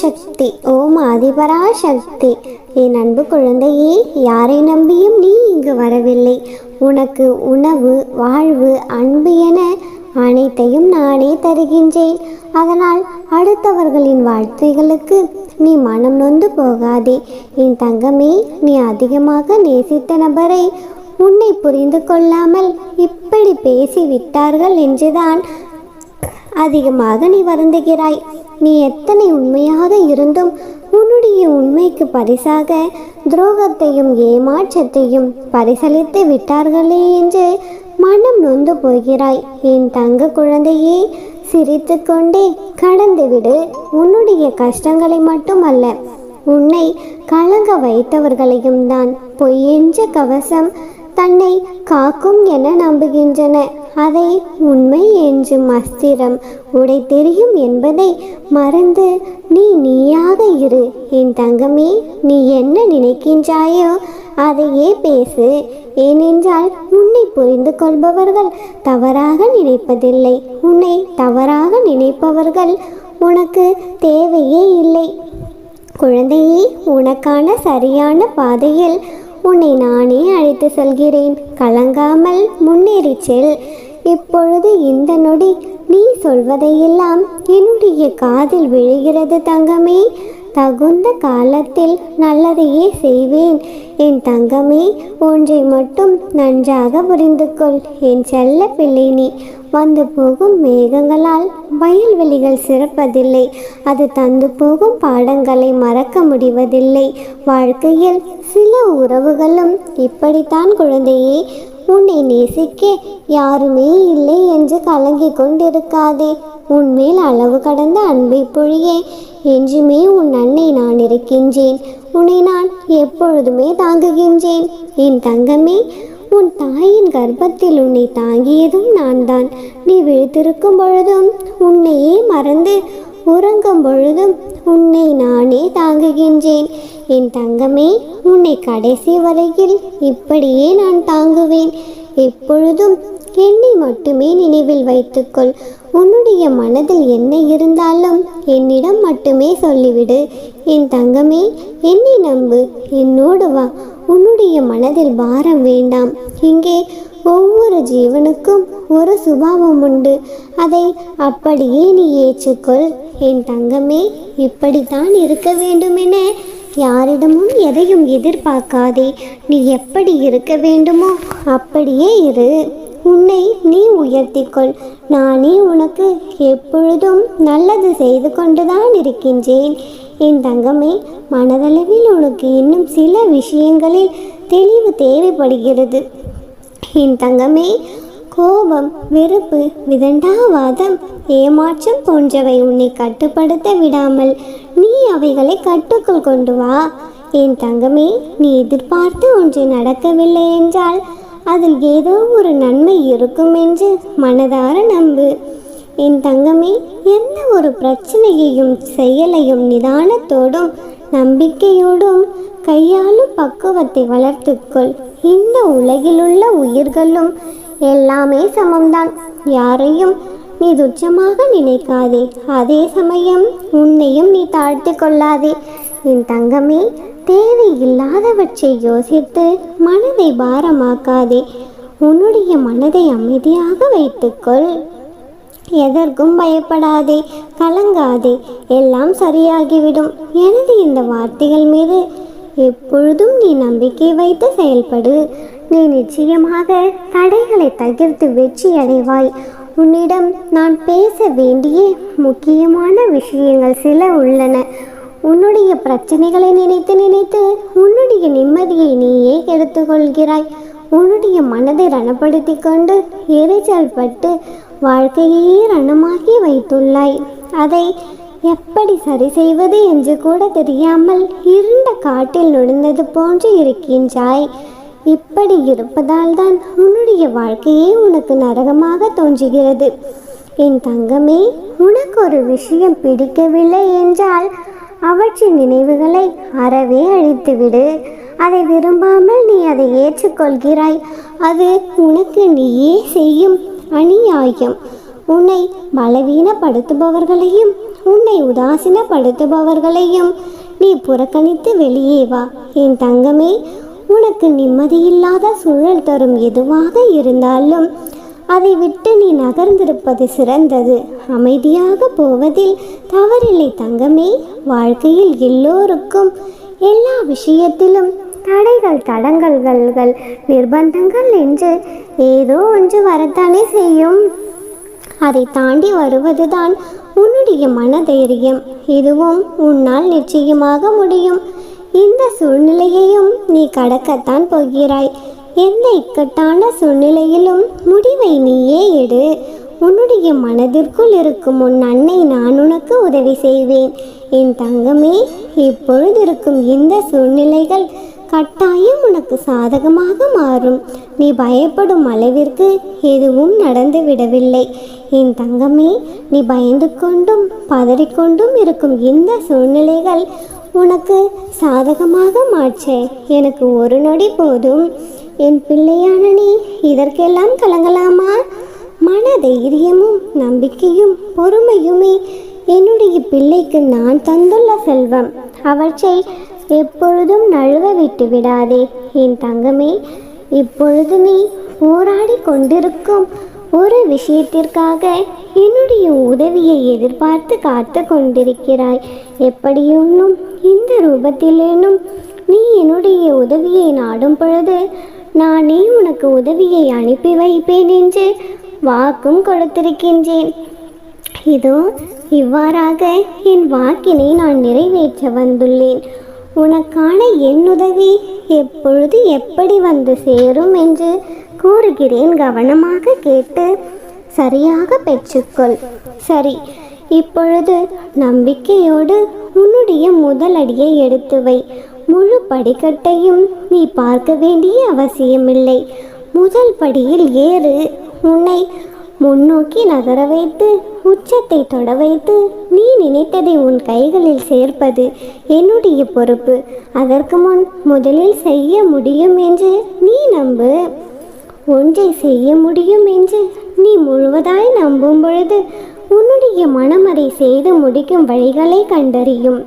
சக்தி ஓம் ஆதிபரா சக்தி என் அன்பு குழந்தையே யாரை நம்பியும் நீ இங்கு வரவில்லை. உனக்கு உணவு வாழ்வு அன்பு என அனைத்தையும் நானே தருகின்றேன். அதனால் அடுத்தவர்களின் வாழ்க்கைகளுக்கு நீ மனம் நொந்து போகாதே. என் தங்கமே நீ அதிகமாக நேசித்த நபரை உன்னை புரிந்து கொள்ளாமல் இப்படி பேசிவிட்டார்கள் என்றுதான் அதிகமாக நீ வருந்துகிறாய். நீ எத்தனை உண்மையாக இருந்தும் உன்னுடைய உண்மைக்கு பரிசாக துரோகத்தையும் ஏமாற்றத்தையும் பரிசளித்து விட்டார்களே என்று மனம் நொந்து போகிறாய். என் தங்க குழந்தையே சிரித்து கொண்டே கடந்துவிடு. உன்னுடைய கஷ்டங்களை மட்டுமல்ல உன்னை கலங்க வைத்தவர்களையும் தான். பொய்யென்ற கவசம் தன்னை காக்கும் என நம்புகின்றன. அதை உண்மை என்று மஸ்திரம் உடை தெரியும் என்பதை மறந்து நீ நீயாக இரு. என் தங்கமே நீ என்ன நினைக்கின்றாயோ அதையே பேசு. ஏனென்றால் உன்னை புரிந்து கொள்பவர்கள் தவறாக நினைப்பதில்லை. உன்னை தவறாக நினைப்பவர்கள் உனக்கு தேவையே இல்லை. குழந்தையே உனக்கான சரியான பாதையில் உன்னை நானே அழைத்து செல்கிறேன். கலங்காமல் முன்னேறி செல். இப்பொழுது இந்த நொடி நீ சொல்வதையெல்லாம் என்னுடைய காதில் விழுகிறது தங்கமே. தகுந்த காலத்தில் நல்லதையே செய்வேன். என் தங்கமே ஒன்றை மட்டும் நன்றாக புரிந்து கொள் என் செல்ல பிள்ளை நீ. வந்து போகும் மேகங்களால் வயல்வெளிகள் சிறப்பதில்லை. அது தந்து போகும் பாடங்களை மறக்க முடிவதில்லை. வாழ்க்கையில் சில உறவுகளும் இப்படித்தான் குழந்தையே உன்னை நேசிக்க யாருமே இல்லை என்று கலங்கிக் கொண்டிருக்காதே. உன்மேல் அளவு கடந்த அன்பை பொழியே என்றுமே உன் அன்னை நான் இருக்கின்றேன். உன்னை நான் எப்பொழுதுமே தாங்குகின்றேன். என் தங்கமே உன் தாயின் கர்ப்பத்தில் உன்னை தாங்கியதும் நான் தான் நீ விழித்திருக்கும் பொழுதும் உன்னையே மறந்து உறங்கும் பொழுதும் உன்னை நானே தாங்குகின்றேன். என் தங்கமே உன்னை கடைசி வரையில் இப்படியே நான் தாங்குவேன். எப்பொழுதும் என்னை மட்டுமே நினைவில் வைத்துக்கொள். உன்னுடைய மனதில் என்ன இருந்தாலும் என்னிடம் மட்டுமே சொல்லிவிடு. என் தங்கமே என்னை நம்பு. என்னோடு வா. உன்னுடைய மனதில் பாரம் வேண்டாம். இங்கே ஒவ்வொரு ஜீவனுக்கும் ஒரு சுபாவம் உண்டு. அதை அப்படியே நீ ஏற்றுக்கொள். என் தங்கமே இப்படித்தான் இருக்க வேண்டுமென யாரிடமும் எதையும் எதிர்பார்க்காதே. நீ எப்படி இருக்க வேண்டுமோ அப்படியே இரு. உன்னை நீ உயர்த்திக்கொள். நானே உனக்கு எப்பொழுதும் நல்லது செய்து கொண்டுதான் இருக்கின்றேன். என் தங்கமே மனதளவில் உனக்கு இன்னும் சில விஷயங்களில் தெளிவு தேவைப்படுகிறது. என் தங்கமே கோபம் வெறுப்பு விதண்டாவாதம் ஏமாற்றம் போன்றவை உன்னை கட்டுப்படுத்த விடாமல் நீ அவைகளை கட்டுக்குள் கொண்டு வா. என் தங்கமே நீ எதிர்பார்த்து ஒன்று நடக்கவில்லை என்றால் அதில் ஏதோ ஒரு நன்மை இருக்கும் என்று மனதார நம்பு. என் தங்கமே எந்த ஒரு பிரச்சனையையும் செயலையும் நிதானத்தோடும் நம்பிக்கையோடும் கையாளும் பக்குவத்தை வளர்த்துக்கொள். இந்த உலகிலுள்ள உயிர்களும் எல்லாமே சமம்தான். யாரையும் நீ துச்சமாக நினைக்காதே. அதே சமயம் உன்னையும் நீ தாழ்த்து கொள்ளாதே. என் தங்கமே தேவையில்லாதவற்றை யோசித்து மனதை பாரமாக்காதே. உன்னுடைய மனதை அமைதியாக வைத்துக்கொள். எதற்கும் பயப்படாதே கலங்காதே. எல்லாம் சரியாகிவிடும். எனது இந்த வார்த்தைகள் மீது எப்பொழுதும் நீ நம்பிக்கை வைத்து செயல்படு. நீ நிச்சயமாக தடைகளை தகர்த்து வெற்றி அடைவாய். உன்னிடம் நான் பேச வேண்டிய முக்கியமான விஷயங்கள் சில உள்ளன. உன்னுடைய பிரச்சனைகளை நினைத்து நினைத்து உன்னுடைய நிம்மதியை நீயே எடுத்துக்கொள்கிறாய் உன்னுடைய மனதை ரணப்படுத்தி கொண்டு எரிச்சல் பட்டு வாழ்க்கையே ரணமாக்கி வைத்துள்ளாய். அதை எப்படி சரி செய்வது என்று கூட தெரியாமல் இருண்ட காட்டில் நுழைந்தது போன்று இருக்கின்றாய். இப்படி இருப்பதால் தான் உன்னுடைய வாழ்க்கையே உனக்கு நரகமாக தோன்றுகிறது. என் தங்கமே உனக்கு ஒரு விஷயம் பிடிக்கவில்லை என்றால் அவற்றின் நினைவுகளை அறவே அழித்துவிடு. அதை விரும்பாமல் நீ அதை ஏற்றுக்கொள்கிறாய். அது உனக்கு நீயே செய்யும் அநியாயம். உன்னை பலவீனப்படுத்துபவர்களையும் உன்னை உதாசீனப்படுத்துபவர்களையும் நீ புறக்கணித்து வெளியே வா. என் தங்கமே உனக்கு நிம்மதியில்லாத சூழல் தரும் எதுவாக இருந்தாலும் அதை விட்டு நீ நகர்ந்திருப்பது சிறந்தது. அமைதியாக போவதில் தவறில்லை தங்கமே. வாழ்க்கையில் எல்லோருக்கும் எல்லா விஷயத்திலும் தடைகள் தடங்கல்கள் நிர்பந்தங்கள் என்று ஏதோ ஒன்று வரத்தானே செய்யும். அதை தாண்டி வருவதுதான் உன்னுடைய மனதைரியம். இதுவும் உன்னால் நிச்சயமாக முடியும். இந்த சூழ்நிலையையும் நீ கடக்கத்தான் போகிறாய். எந்த இக்கட்டான சூழ்நிலையிலும் முடிவை நீயே எடு. உன்னுடைய மனதிற்குள் இருக்கும் உன் அன்னை நான் உனக்கு உதவி செய்வேன். என் தங்கமே இப்பொழுது இருக்கும் இந்த சூழ்நிலைகள் கட்டாயம் உனக்கு சாதகமாக மாறும். நீ பயப்படும் அளவிற்கு எதுவும் நடந்து விடவில்லை. என் தங்கமே நீ பயந்து கொண்டும் பதறிக்கொண்டும் இருக்கும் இந்த சூழ்நிலைகள் உனக்கு சாதகமாக மாற்ற. எனக்கு ஒரு நொடி போதும். என் பிள்ளையான நீ இதற்கெல்லாம் கலங்கலாமா? மன தைரியமும் நம்பிக்கையும் பொறுமையுமே என்னுடைய பிள்ளைக்கு நான் தந்துள்ள செல்வம். அவற்றை எப்பொழுதும் நழுவ விட்டு விடாதே. என் தங்கமே இப்பொழுது நீ போராடி கொண்டிருக்கும் ஒரு விஷயத்திற்காக என்னுடைய உதவியை எதிர்பார்த்து காத்து கொண்டிருக்கிறாய். எப்படியொன்னும் இந்த ரூபத்திலேனும் நீ என்னுடைய உதவியை நாடும் பொழுது நானே உனக்கு உதவியை அனுப்பி வைப்பேன் என்று வாக்கும் கொடுத்திருக்கின்றேன். இதோ இவ்வாறாக என் வாக்கினை நான் நிறைவேற்ற வந்துள்ளேன். உனக்கான என் உதவி எப்பொழுது எப்படி வந்து சேரும் என்று கூறுகிறேன் கவனமாக கேட்டு சரியாக பெற்றுக்கொள். சரி இப்பொழுது நம்பிக்கையோடு உன்னுடைய முதல் அடியை எடுத்து வை. முழு படிக்கட்டையும் நீ பார்க்க வேண்டிய அவசியமில்லை. முதல் படியில் ஏறு. உன்னை முன்னோக்கி நகர வைத்து உச்சத்தை தொட வைத்து நீ நினைத்ததை உன் கைகளில் சேர்ப்பது என்னுடைய பொறுப்பு. அதற்கு முன் முதலில் செய்ய முடியும் என்று நீ நம்பு. ஒன்றை செய்ய முடியும் என்று நீ முழுவதாய் நம்பும் பொழுது உன்னுடைய மனம் அதை செய்து முடிக்கும் வழிகளை கண்டறியும்.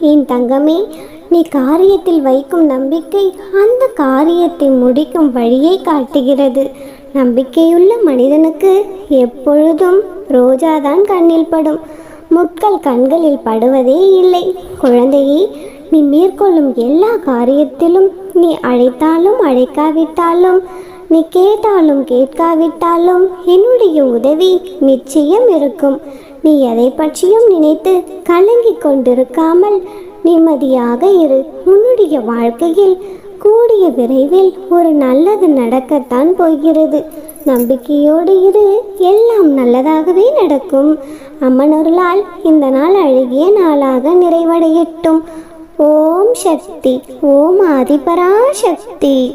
என் தங்கமே? நீ காரியத்தில் வைக்கும் நம்பிக்கை அந்த காரியத்தை முடிக்கும் வழியை காட்டுகிறது. நம்பிக்கையுள்ள மனிதனுக்கு எப்பொழுதும் ரோஜாதான் கண்ணில் படும். முட்கள் கண்களில் படுவதே இல்லை. குழந்தையே நீ மேற்கொள்ளும் எல்லா காரியத்திலும் நீ அழைத்தாலும் அழைக்காவிட்டாலும் நீ கேட்டாலும் கேட்காவிட்டாலும் என்னுடைய உதவி நிச்சயம் இருக்கும். நீ எதை பற்றியும் நினைத்து கலங்கிக் கொண்டிருக்காமல் நிம்மதியாக இரு. உன்னுடைய வாழ்க்கையில் கூடிய விரைவில் ஒரு நல்லது நடக்கத்தான் போகிறது. நம்பிக்கையோடு இரு. எல்லாம் நல்லதாகவே நடக்கும். அம்மனொருளால் இந்த நாள் அழகிய நாளாக நிறைவடையட்டும். ஓம் சக்தி. ஓம் ஆதிபராசக்தி.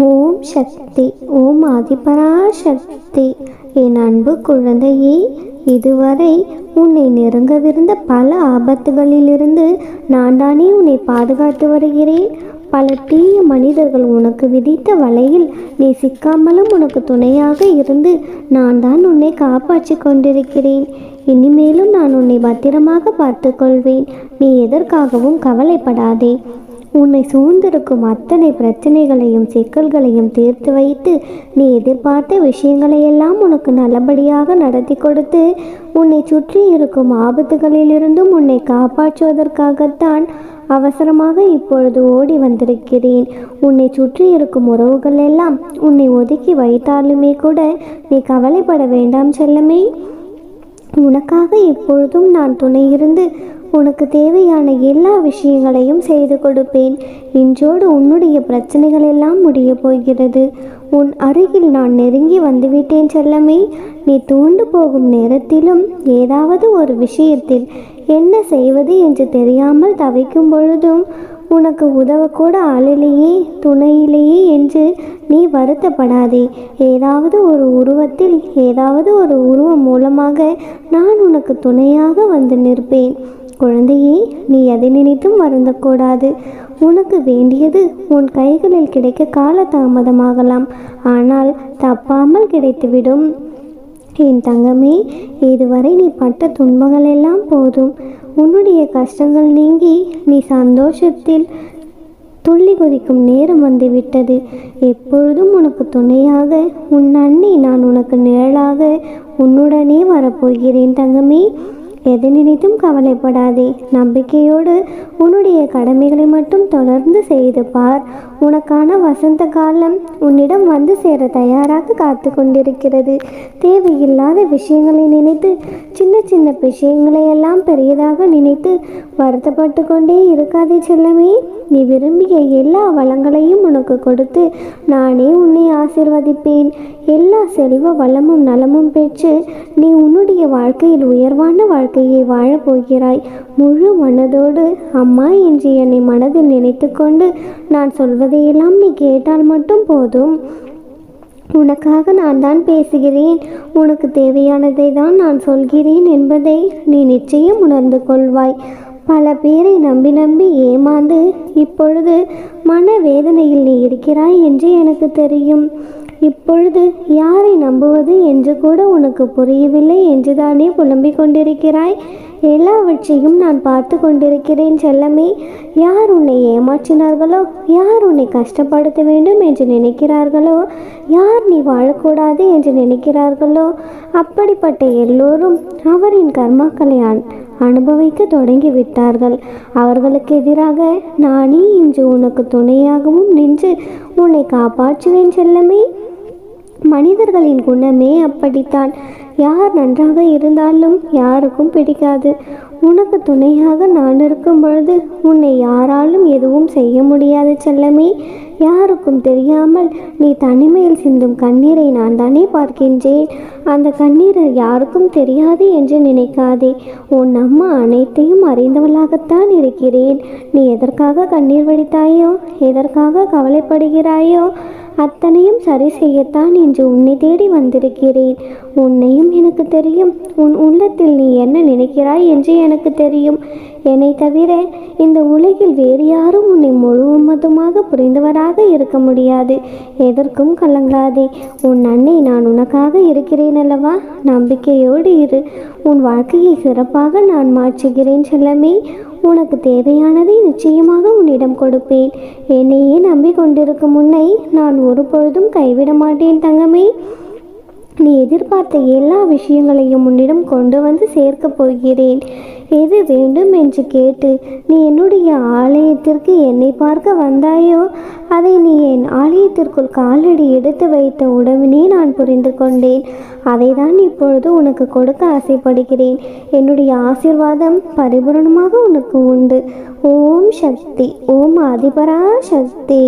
ஓம் சக்தி. ஓம் ஆதிபராசக்தி. என் அன்பு குழந்தையே இதுவரை உன்னை நெருங்கவிருந்த பல ஆபத்துகளிலிருந்து நான் தானே உன்னை பாதுகாத்து வருகிறேன். பல தீய மனிதர்கள் உனக்கு விதித்த வலையில் நீ சிக்காமலும் உனக்கு துணையாக இருந்து நான் தான் உன்னை காப்பாற்றி கொண்டிருக்கிறேன். இனிமேலும் நான் உன்னை பத்திரமாக பார்த்துக்கொள்வேன் நீ எதற்காகவும் கவலைப்படாதே. உன்னை சூழ்ந்திருக்கும் அத்தனை பிரச்சனைகளையும் சிக்கல்களையும் தீர்த்து வைத்து நீ எதிர்பார்த்த விஷயங்களையெல்லாம் உனக்கு நல்லபடியாக நடத்தி கொடுத்து உன்னை சுற்றி இருக்கும் ஆபத்துகளிலிருந்தும் உன்னை காப்பாற்றுவதற்காகத்தான் அவசரமாக இப்பொழுது ஓடி வந்திருக்கிறேன். உன்னை சுற்றி இருக்கும் உறவுகள் எல்லாம் உன்னை ஒதுக்கி வைத்தாலுமே கூட நீ கவலைப்பட வேண்டாம் செல்லமே. உனக்காக எப்பொழுதும் நான் துணை இருந்து உனக்கு தேவையான எல்லா விஷயங்களையும் செய்து கொடுப்பேன். இன்றோடு உன்னுடைய பிரச்சனைகள் எல்லாம் முடிய போகிறது. உன் அருகில் நான் நெருங்கி வந்துவிட்டேன் செல்லமே. நீ தூண்டு போகும் நேரத்திலும் ஏதாவது ஒரு விஷயத்தில் என்ன செய்வது என்று தெரியாமல் தவிக்கும் பொழுதும் உனக்கு உதவக்கூட ஆளிலேயே துணையிலேயே என்று நீ வருத்தப்படாதே. ஏதாவது ஒரு உருவத்தில் ஏதாவது ஒரு உருவம் மூலமாக நான் உனக்கு துணையாக வந்து நிற்பேன். குழந்தையே நீ எதை நினைத்தும் வருந்தக்கூடாது. உனக்கு வேண்டியது உன் கைகளில் கிடைக்க கால தாமதமாகலாம் ஆனால் தப்பாமல் கிடைத்துவிடும். என் தங்கமே இதுவரை நீ பட்ட துன்பங்கள் எல்லாம் போதும். உன்னுடைய கஷ்டங்கள் நீங்கி நீ சந்தோஷத்தில் துள்ளி குதிக்கும் நேரம் வந்துவிட்டது. எப்பொழுதும் உனக்கு துணையாக உன் அன்னை நான் உனக்கு நிழலாக உன்னுடனே வரப்போகிறேன் தங்கமே. எது நினைத்தும் கவலைப்படாதே. நம்பிக்கையோடு உன்னுடைய கடமைகளை மட்டும் தொடர்ந்து செய்து பார். உனக்கான வசந்த காலம் உன்னிடம் வந்து சேர தயாராக காத்து கொண்டிருக்கிறது. தேவையில்லாத விஷயங்களை நினைத்து சின்ன சின்ன விஷயங்களை எல்லாம் பெரியதாக நினைத்து வருத்தப்பட்டு கொண்டே இருக்காதே செல்லமே. நீ விரும்பிய எல்லா வளங்களையும் உனக்கு கொடுத்து நானே உன்னை ஆசிர்வதிப்பேன். எல்லா செல்வ வளமும் நலமும் பெற்று நீ உன்னுடைய வாழ்க்கையில் உயர்வான வாழ்க்கையை வாழப் போகிறாய். முழு மனதோடு அம்மா என்று என்னை மனதில் நினைத்து கொண்டு நான் சொல்வதையெல்லாம் நீ கேட்டால் மட்டும் போதும். உனக்காக நான் தான் பேசுகிறேன். உனக்கு தேவையானதை தான் நான் சொல்கிறேன் என்பதை நீ நிச்சயம் உணர்ந்து கொள்வாய். பல பேரை நம்பி நம்பி ஏமாந்து இப்பொழுது மனவேதனையில் நீ இருக்கிறாய் என்று எனக்கு தெரியும். இப்பொழுது யாரை நம்புவது என்று கூட உனக்கு புரியவில்லை என்றுதானே புலம்பிக் கொண்டிருக்கிறாய்? எல்லாவற்றையும் நான் பார்த்து கொண்டிருக்கிறேன் செல்லமே. யார் உன்னை ஏமாற்றினார்களோ? யார் உன்னை கஷ்டப்படுத்த வேண்டும் என்று நினைக்கிறார்களோ? யார் நீ வாழக்கூடாது என்று நினைக்கிறார்களோ? அப்படிப்பட்ட எல்லோரும் அவரின் கர்மாக்களை அனுபவிக்க தொடங்கி விட்டார்கள் அவர்களுக்கு எதிராக நானே இன்று உனக்கு துணையாகவும் நின்று உன்னை காப்பாற்றுவேன் செல்லமே. மனிதர்களின் குணமே அப்படித்தான். யார் நன்றாக இருந்தாலும் யாருக்கும் பிடிக்காது. உனக்கு துணையாக நான் இருக்கும் பொழுது உன்னை யாராலும் எதுவும் செய்ய முடியாது செல்லமே. யாருக்கும் தெரியாமல் நீ தனிமையில் சிந்தும் கண்ணீரை நான் தானே பார்க்கின்றேன். அந்த கண்ணீரை யாருக்கும் தெரியாது என்று நினைக்காதே. உன் அம்மா அனைத்தையும் அறிந்தவளாகத்தான் இருக்கிறேன். நீ எதற்காக கண்ணீர் வடித்தாயோ எதற்காக கவலைப்படுகிறாயோ அத்தனையும் சரி செய்யத்தான் இன்று உன்னை தேடி வந்திருக்கிறேன். உன்னையும் எனக்கு தெரியும். உன் உள்ளத்தில் நீ என்ன நினைக்கிறாய் என்று எனக்கு தெரியும். என்னை தவிர இந்த உலகில் வேறு யாரும் உன்னை முழுவதுமாக புரிந்தவராக இருக்க முடியாது. எதற்கும் கலங்காதே. உன் அன்னை நான் உனக்காக இருக்கிறேன் அல்லவா? நம்பிக்கையோடு இரு. உன் வாழ்க்கையை சிறப்பாக நான் மாற்றுகிறேன் செல்லமே. உனக்கு தேவையானதை நிச்சயமாக உன்னிடம் கொடுப்பேன். என்னையே நம்பிக்கொண்டிருக்கும் உன்னை நான் ஒரு பொழுதும் கைவிட மாட்டேன் தங்கமே. நீ எதிர்பார்த்த எல்லா விஷயங்களையும் உன்னிடம் கொண்டு வந்து சேர்க்கப் போகிறேன். எது வேண்டும் என்று கேட்டு நீ என்னுடைய ஆலயத்திற்கு என்னை பார்க்க வந்தாயோ? அதை நீ என் ஆலயத்திற்குள் காலடி எடுத்து வைத்த உடனே நான் புரிந்து கொண்டேன். அதை தான் இப்பொழுது உனக்கு கொடுக்க ஆசைப்படுகிறேன். என்னுடைய ஆசிர்வாதம் பரிபூரணமாக உனக்கு உண்டு. ஓம் சக்தி ஓம் அதிபரா சக்தி